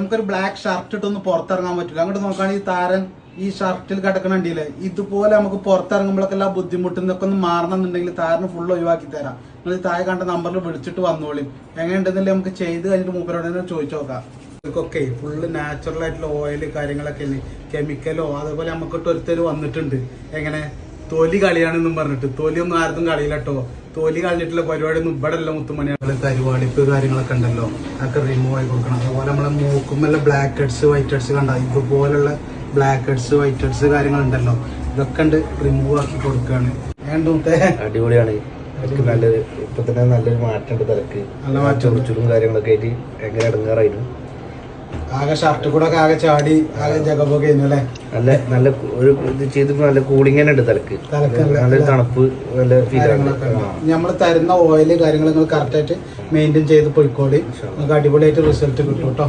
നമുക്കൊരു black shirt ഇട്ടൊന്ന് പുറത്തിറങ്ങാൻ പറ്റില്ല. അങ്ങോട്ട് നോക്കുകയാണെങ്കിൽ താരൻ ഈ ഷർട്ടിൽ കിടക്കണണ്ടില്ലേ ഇതുപോലെ നമുക്ക് പുറത്തിറങ്ങുമ്പോഴൊക്കെ എല്ലാ ബുദ്ധിമുട്ടുന്നൊക്കെ ഒന്ന് മാറണമെന്നുണ്ടെങ്കിൽ താരന് ഫുൾ ഒഴിവാക്കി തരാം. നിങ്ങൾ താഴെ കണ്ട നമ്പറിൽ വിളിച്ചിട്ട് വന്നോളി. എങ്ങനെയുണ്ടെന്നില്ല നമുക്ക് ചെയ്ത് കഴിഞ്ഞിട്ട് മൂപ്പരോട് ചോദിച്ചു നോക്കാം. ഇതൊക്കെ ഫുള്ള് നാച്ചുറൽ ആയിട്ടുള്ള ഓയിൽ കാര്യങ്ങളൊക്കെ കെമിക്കലോ അതേപോലെ നമുക്ക് ഒരുത്തർ വന്നിട്ടുണ്ട്. എങ്ങനെ? തൊലി കളിയാണെന്നും പറഞ്ഞിട്ട്. തൊലി ഒന്നും ആർക്കും കളിയില്ലട്ടോ തൊലി കളഞ്ഞിട്ടുള്ള പരിപാടി ഒന്നും ഇവിടെ അല്ല മുത്തുമണിയാണ് കരുവാളിപ്പ് കാര്യങ്ങളൊക്കെ ഉണ്ടല്ലോ. അതൊക്കെ റിമൂവ് ആയി കൊടുക്കണം. അതുപോലെ നമ്മളെ എല്ലാം ബ്ലാക്ക് ഹെഡ്സ് വൈറ്റ് ഹെഡ്സ് കണ്ട? ഇതുപോലുള്ള ബ്ലാക്ക് ഹെഡ്സ് വൈറ്റ് ഹെഡ്സ് കാര്യങ്ങളുണ്ടല്ലോ ഇതൊക്കെ ഉണ്ട് റിമൂവ് ആക്കി കൊടുക്കുകയാണ് ഏണ്ടൂത്തെ അടിപൊളിയാണ്. എനിക്ക് നല്ലൊരു ഇപ്പൊ തന്നെ നല്ലൊരു മാറ്റമുണ്ട് തിരക്ക് നല്ല മാറ്റം. കാര്യങ്ങളൊക്കെ ആയിട്ട് ഭയങ്കര ഇടങ്ങാറായിരുന്നു ആകെ ഷർട്ട് കൂടെ ആകെ ചാടി ആകെ ജഗബൊക്കെ അല്ലേ? നല്ല നല്ല ഒരു ഇത് ചെയ്തപ്പോ നല്ല കൂളിംഗ് തന്നെ ഉണ്ട് തലക്ക്. നല്ല- നല്ലൊരു തണുപ്പ് നല്ല നമ്മൾ തരുന്ന ഓയിൽ കാര്യങ്ങൾ നിങ്ങൾ കറക്റ്റായിട്ട് മെയിന്റെയിൻ ചെയ്ത് പോയിക്കോളി. നിങ്ങൾക്ക് അടിപൊളിയായിട്ട് റിസൾട്ട് കിട്ടും കേട്ടോ